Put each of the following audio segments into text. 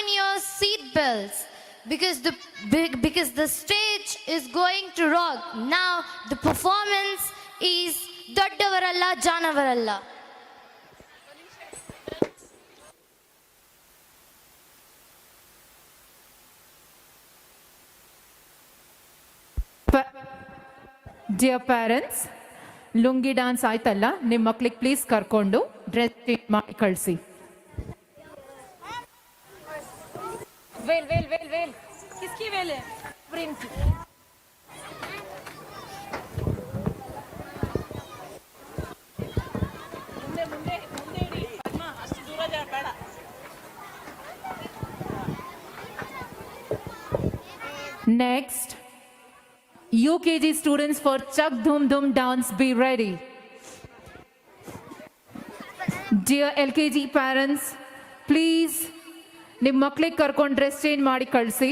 fasten your seat belts because the be- because the stage is going to rock. Now the performance is ದೊಡ್ಡವರಲ್ಲ ಜಾನವರಲ್ಲ dear parents lungi dance ಆಯ್ತಲ್ಲ ನಿಮ್ಮ ಮಕ್ಳಿಗೆ please ಕರ್ಕೊಂಡು dress change ಮಾಡಿ ಕಳಿಸಿ well well well well किसकी well है print की Next, UKG students for Chak Dhum Dhum dance, be ready. Dear LKG parents, please ನಿಮ್ಮ ಮಕ್ಳಿಗೆ ಕರ್ಕೊಂಡು ಡ್ರೆಸ್ ಚೇಂಜ್ ಮಾಡಿ ಕಳಿಸಿ.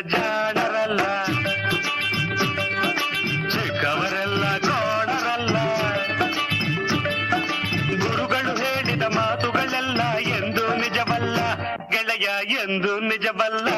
ಜಾಣರಲ್ಲ. ಚಿಕ್ಕವರೆಲ್ಲ ಕೋಣರಲ್ಲ ಗುರುಗಳು ಹೇಳಿದ ಮಾತುಗಳೆಲ್ಲ ಎಂದು ನಿಜವಲ್ಲ ಗೆಳೆಯ ಎಂದು ನಿಜವಲ್ಲ.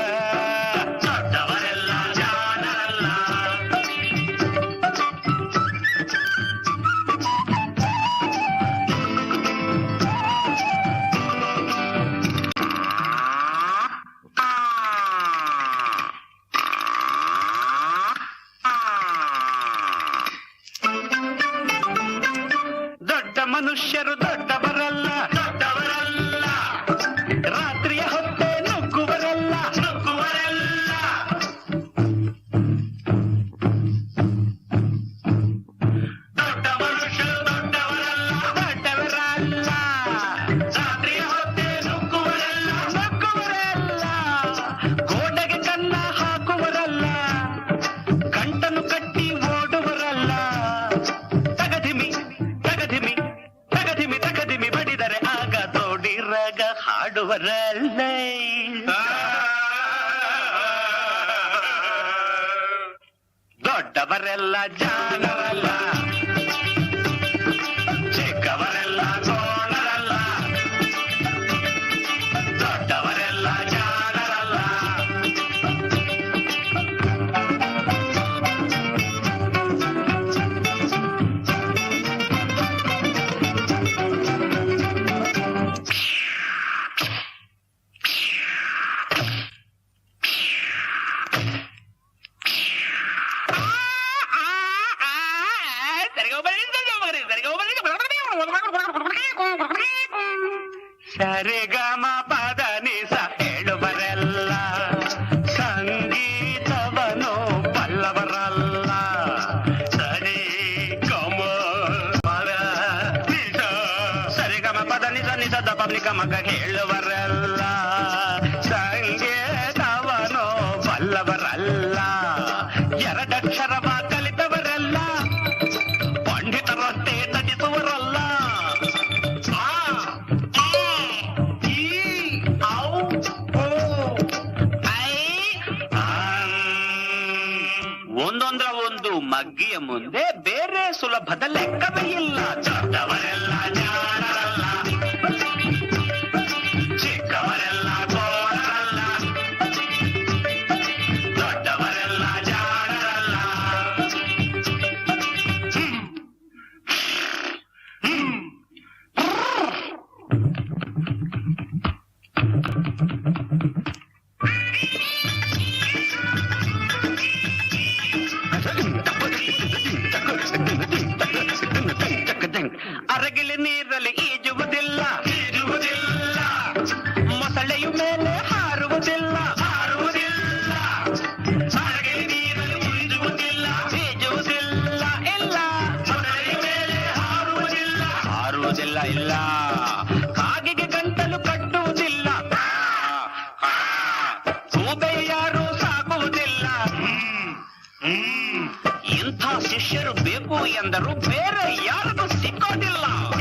ದೊಡ್ಡವರೆಲ್ಲ ಜಾಣರಲ್ಲ ಸರಿಗಮ ಪದ ನಿಸ ಹೇಳುವರೆಲ್ಲ ಸಂಗೀತವನು ಬಲ್ಲವರಲ್ಲ ಸರಿ ಗಮ ಪದ ನಿಸ ಸರಿಗಮ ಪದ ನಿಸ ನಿಸ ದ ಪಬ್ಲಿಕ ಮಗ ಹೇಳುವರಲ್ಲ ಸಂಗೀತವನು ಬಲ್ಲವರಲ್ಲ ಎರಡಕ್ಷರವ ಒಂದು ಮಗ್ಗಿಯ ಮುಂದೆ ಬೇರೆ ಸುಲಭದ ಲೆಕ್ಕವೇ ಇಲ್ಲ ಇಲ್ಲ ಇಲ್ಲ. ಹಾಗೆ ಗಂಟಲು ಕಟ್ಟುವುದಿಲ್ಲ. ಯಾರು ಸಾಕುವುದಿಲ್ಲ ಇಂಥ ಶಿಷ್ಯರು ಬೇಕು ಎಂದರು ಬೇರೆ ಯಾರಿಗೂ ಸಿಕ್ಕೋದಿಲ್ಲ.